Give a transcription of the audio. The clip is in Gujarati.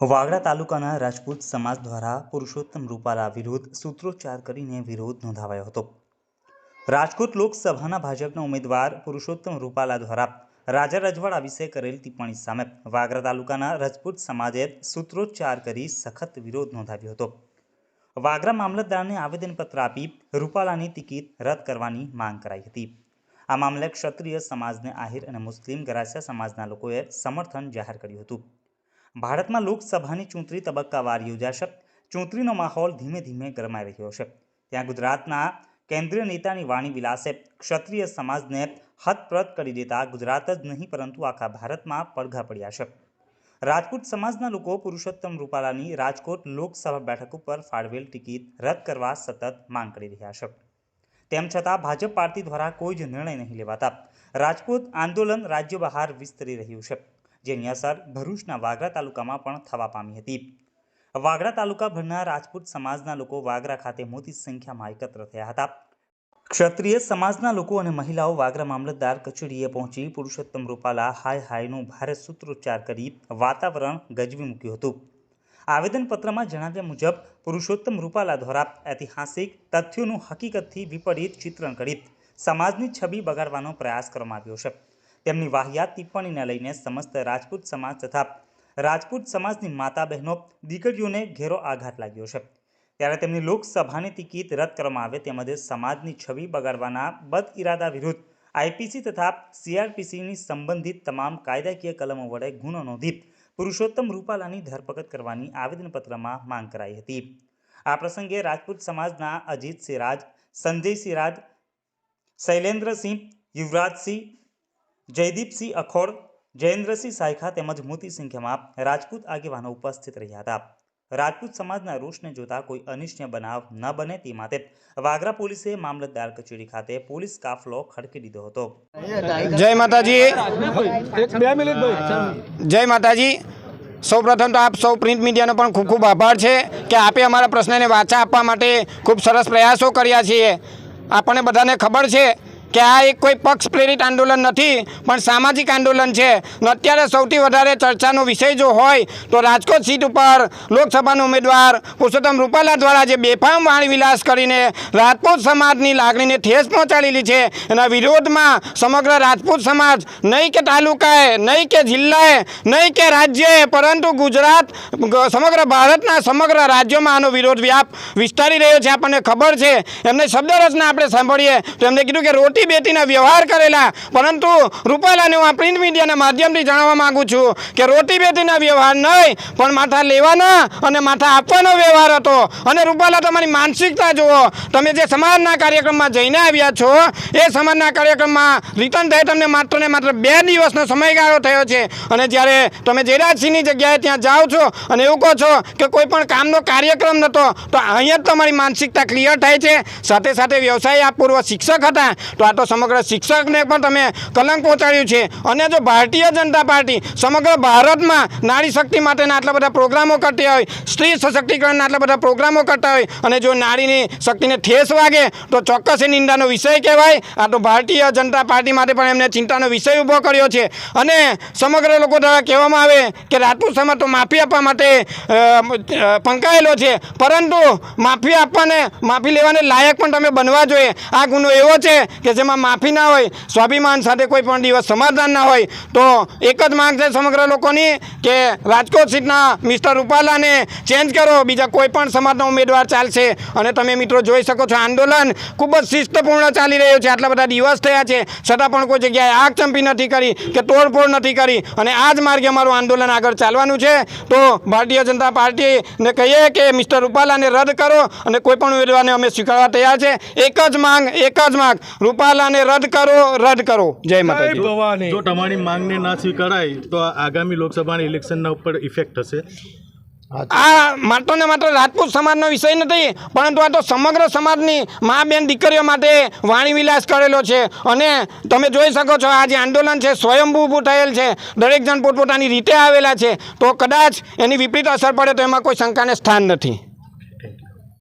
વાગડા તાલુકાના રાજપૂત સમાજ દ્વારા પુરુષોત્તમ રૂપાલા વિરુદ્ધ સૂત્રોચ્ચાર કરીને વિરોધ નોંધાવાયો હતો. રાજકોટ લોકસભાના ભાજપના ઉમેદવાર પુરુષોત્તમ રૂપાલા દ્વારા રાજા રજવાડા વિશે કરેલ ટિપ્પણી સામે વાગરા તાલુકાના રાજપૂત સમાજે સૂત્રોચ્ચાર કરી સખત વિરોધ નોંધાવ્યો હતો. વાગરા મામલતદારને આવેદનપત્ર આપી રૂપાલાની ટિકિટ રદ કરવાની માંગ કરાઈ હતી. આ મામલે ક્ષત્રિય સમાજને આહિર અને મુસ્લિમ ગરાસિયા સમાજના લોકોએ સમર્થન જાહેર કર્યું હતું. ભારતમાં લોકસભાની ચૂંટણી તબક્કાવાર યોજાશે. ચૂંટણીનો માહોલ ધીમે ધીમે ગરમાઈ રહ્યો છે. ત્યાં ગુજરાતના કેન્દ્રીય નેતાની વાણી વિલાસે ક્ષત્રિય સમાજને હતપ્રત કરી દેતા ગુજરાત જ નહીં, પરંતુ આખા ભારતમાં પડઘા પડ્યા છે. રાજકોટ સમાજના લોકો પુરુષોત્તમ રૂપાલાની રાજકોટ લોકસભા બેઠક ઉપર ફાળવેલ ટિકિટ રદ કરવા સતત માંગ કરી રહ્યા છે. તેમ છતાં ભાજપ પાર્ટી દ્વારા કોઈ જ નિર્ણય નહીં લેવાતા. રાજપૂત આંદોલન રાજ્ય બહાર વિસ્તરી રહ્યું છે. જેની અસર ભરૂચના વાગરા તાલુકામાં પણ થવા પામી હતી. વાગરા તાલુકાભરના રાજપૂત સમાજના લોકો વાગરા ખાતે મોટી સંખ્યામાં એકત્ર થયા હતા. ક્ષત્રિય સમાજના લોકો અને મહિલાઓ વાગરા મામલતદાર કચેરીએ પહોંચી પુરુષોત્તમ રૂપાલા હાય હાયનું ભારે સૂત્રોચ્ચાર કરી વાતાવરણ ગજવી મૂક્યું હતું. આવેદનપત્રમાં જણાવ્યા મુજબ, પુરુષોત્તમ રૂપાલા દ્વારા ઐતિહાસિક તથ્યોનું હકીકતથી વિપરીત ચિત્રણ કરી સમાજની છબી બગાડવાનો પ્રયાસ કરવામાં આવ્યો છે. તેમની વાહિયાત ટિપ્પણીને લઈને સમસ્ત રાજપૂત સમાજ તથા રાજપૂત સમાજની માતા બહેનો દીકરીઓને ઘેરો આઘાત લાગ્યો છે. ત્યારે તેમની લોકસભાની ટિકિટ રદ કરવામાં આવે તેમજ સમાજની છબી બગાડવાના બદ ઇરાદા વિરુદ્ધ આઈપીસી તથા સીઆરપીસીની સંબંધિત તમામ કાયદાકીય કલમો વડે ગુનો નોંધી પુરુષોત્તમ રૂપાલાની ધરપકડ કરવાની આવેદનપત્રમાં માંગ કરાઈ હતી. આ પ્રસંગે રાજપૂત સમાજના અજીત સિરાજ સંજય સિરાજ શૈલેન્દ્રસિંહ, યુવરાજસિંહ જયદીપસિંહ અખોડ જયેન્દ્રસિંહ સાયખા તેમજ મોટી સંખ્યામાં રાજપૂત આગેવાનો ઉપસ્થિત રહ્યા હતા. રાજપૂત સમાજના રોષને જોતા કોઈ અનિષ્ટ બનાવ ન બને તે માટે વાગરા પોલીસે મામલતદાર કચેરી ખાતે પોલીસ કાફલો ખડકી દીધો હતો. જય માતાજી. જય માતાજી. સૌપ્રથમ તો આપ સૌ પ્રિન્ટ મીડિયાનો પણ ખૂબ ખૂબ આભાર છે કે આપે અમારા પ્રશ્નને વાચા આપવા માટે ખૂબ સરસ પ્રયાસો કર્યા છીએ. આપણને બધાને ખબર છે કે આ એક કોઈ પક્ષ પ્રેરિત આંદોલન નથી, પણ સામાજિક આંદોલન છે. અત્યારે સૌથી વધારે ચર્ચાનો વિષય જો હોય, તો રાજકોટ સીટ ઉપર લોકસભાના ઉમેદવાર પુરુષોત્તમ રૂપાલા દ્વારા જે બેફામ વાણી વિલાસ કરીને રાજપૂત સમાજની લાગણીને ઠેસ પહોંચાડેલી છે, એના વિરોધમાં સમગ્ર રાજપૂત સમાજ, નહીં કે તાલુકાએ, નહીં કે જિલ્લાએ, નહીં કે રાજ્યએ, પરંતુ ગુજરાત સમગ્ર ભારતના સમગ્ર રાજ્યોમાં આનો વિરોધ વ્યાપ વિસ્તારી રહ્યો છે. આપણને ખબર છે, એમને શબ્દ રચના આપણે સાંભળીએ, તો એમને કીધું કે રોટી બેટીના વ્યવહાર કરેલા. પરંતુ રૂપાલાને હું આ પ્રિન્ટ મીડિયાના માધ્યમથી જણાવવા માગું છું કે રોટી બેટીના વ્યવહાર નહીં, પણ માથા લેવાના અને માથા આપવાનો વ્યવહાર હતો. અને રૂપાલા, તમારી માનસિકતા જુઓ. તમે જે સમાજના કાર્યક્રમમાં જઈને આવ્યા છો, એ સમાજના કાર્યક્રમમાં રિટર્ન થાય તમને માત્ર ને માત્ર બે દિવસનો સમયગાળો થયો છે. અને જ્યારે તમે જયરાજસિંહની જગ્યાએ ત્યાં જાઓ છો અને એવું કહો છો કે કોઈ પણ કામનો કાર્યક્રમ નહોતો તો અહીંયા જ તમારી માનસિકતા ક્લિયર થાય છે. સાથે સાથે વ્યવસાય આ પૂર્વ શિક્ષક હતા, તો આ તો સમગ્ર શિક્ષકને પણ તમે કલંક પહોંચાડ્યું છે. અને જો ભારતીય જનતા પાર્ટી સમગ્ર ભારતમાં નારી શક્તિ માટેના આટલા બધા પ્રોગ્રામો કરતી હોય, સ્ત્રી સશક્તિકરણના આટલા બધા પ્રોગ્રામો કરતા હોય, અને જો નારીની શક્તિને ઠેસ વાગે, તો ચોક્કસ એ નિંદાનો વિષય કહેવાય. આ તો ભારતીય જનતા પાર્ટી માટે પણ એમને ચિંતાનો વિષય ઊભો કર્યો છે. અને સમગ્ર લોકો દ્વારા કહેવામાં આવે કે રાજપૂત સમાજ તો માફી આપવા માટે પંકાયેલો છે. પરંતુ માફી આપવાને, માફી લેવાને લાયક પણ તમે બનવા જોઈએ. આ ગુનો એવો છે કે જેમાં માફી ના હોય, સ્વાભિમાન સાથે કોઈ પણ દિવસ સમાધાન ના હોય, તો એક જ માંગ છે સમગ્ર લોકોની કે રાજકોટ સીટના મિસ્ટર રૂપાલાને ચેન્જ કરો, બીજા કોઈ પણ સમાજનો ઉમેદવાર ચાલશે. અને તમે મિત્રો જોઈ શકો છો, આંદોલન ખૂબ જ શિસ્તપૂર્ણ ચાલી રહ્યું છે. આટલા બધા દિવસ થયા છે, છતાં પણ કોઈ જગ્યાએ આગ ચંપી નથી કરી કે તોડફોડ નથી કરી. અને આ જ માર્ગે અમારું આંદોલન આગળ ચાલવાનું છે. તો ભારતીય જનતા પાર્ટીને કહીએ કે મિસ્ટર રૂપાલાને રદ કરો અને કોઈ પણ ઉમેદવારને અમે સ્વીકારવા તૈયાર છે. એક જ માંગ, એક જ માંગ. રૂપાલાને રદ કરો રદ કરો. જય માતાજી. જો તમારી માંગને ના સ્વીકારાય તો આગામી લોકસભાની ઇલેક્શનના ઉપર ઇફેક્ટ થશે. આ માત્ર ને માત્ર રાજપૂત સમાજનો વિષય નથી પરંતુ આ તો સમગ્ર સમાજની મા બેન દીકરીઓ માટે વાણી વિલાસ કરેલો છે. અને તમે જોઈ શકો છો આ જે આંદોલન છે સ્વયંભૂ ઊભું થયેલ છે. દરેક જણ પોતપોતાની રીતે આવેલા છે. તો કદાચ એની વિપરીત અસર પડે તો એમાં કોઈ શંકાને સ્થાન નથી.